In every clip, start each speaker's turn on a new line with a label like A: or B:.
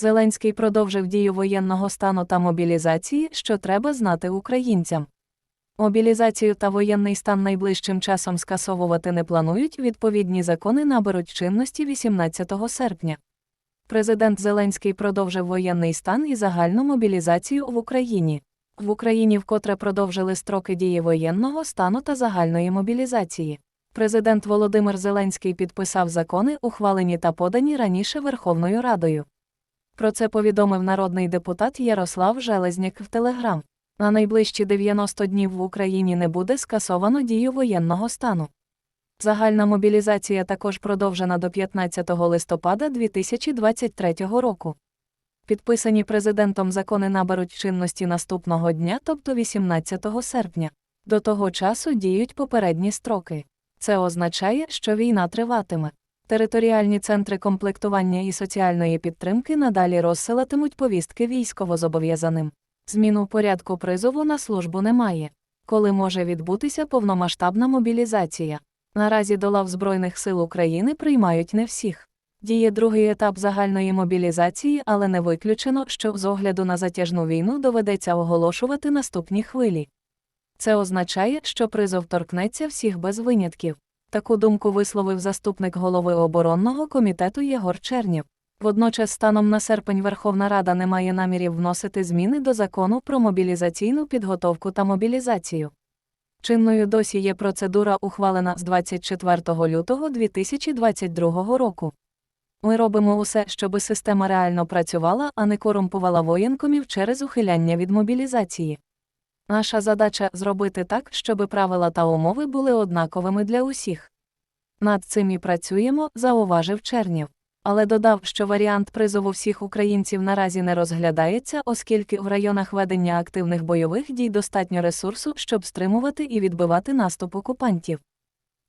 A: Зеленський продовжив дію воєнного стану та мобілізації, що треба знати українцям. Мобілізацію та воєнний стан найближчим часом скасовувати не планують, відповідні закони наберуть чинності 18 серпня. Президент Зеленський продовжив воєнний стан і загальну мобілізацію в Україні. В Україні вкотре продовжили строки дії воєнного стану та загальної мобілізації. Президент Володимир Зеленський підписав закони, ухвалені та подані раніше Верховною Радою. Про це повідомив народний депутат Ярослав Железняк в Телеграм. На найближчі 90 днів в Україні не буде скасовано дію воєнного стану. Загальна мобілізація також продовжена до 15 листопада 2023 року. Підписані президентом закони наберуть чинності наступного дня, тобто 18 серпня. До того часу діють попередні строки. Це означає, що війна триватиме. Територіальні центри комплектування і соціальної підтримки надалі розсилатимуть повістки військовозобов'язаним. Зміну порядку призову на службу немає. Коли може відбутися повномасштабна мобілізація? Наразі до лав Збройних сил України приймають не всіх. Діє другий етап загальної мобілізації, але не виключено, що з огляду на затяжну війну доведеться оголошувати наступні хвилі. Це означає, що призов торкнеться всіх без винятків. Таку думку висловив заступник голови оборонного комітету Єгор Чернєв. Водночас, станом на серпень Верховна Рада не має намірів вносити зміни до закону про мобілізаційну підготовку та мобілізацію. Чинною досі є процедура, ухвалена з 24 лютого 2022 року. Ми робимо усе, щоби система реально працювала, а не корумпувала воєнкомів через ухиляння від мобілізації. Наша задача зробити так, щоби правила та умови були однаковими для усіх. Над цим і працюємо, зауважив Чернєв. Але додав, що варіант призову всіх українців наразі не розглядається, оскільки в районах ведення активних бойових дій достатньо ресурсу, щоб стримувати і відбивати наступ окупантів.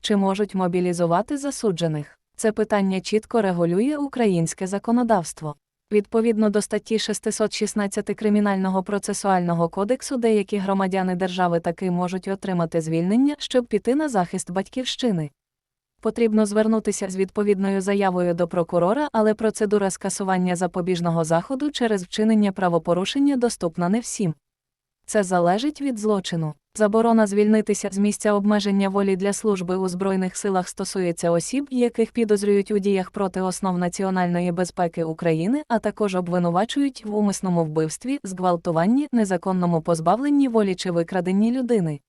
A: Чи можуть мобілізувати засуджених? Це питання чітко регулює українське законодавство. Відповідно до статті 616 Кримінального процесуального кодексу, деякі громадяни держави таки можуть отримати звільнення, щоб піти на захист батьківщини. Потрібно звернутися з відповідною заявою до прокурора, але процедура скасування запобіжного заходу через вчинення правопорушення доступна не всім. Це залежить від злочину. Заборона звільнитися з місця обмеження волі для служби у Збройних силах стосується осіб, яких підозрюють у діях проти основ національної безпеки України, а також обвинувачують в умисному вбивстві, зґвалтуванні, незаконному позбавленні волі чи викраденні людини.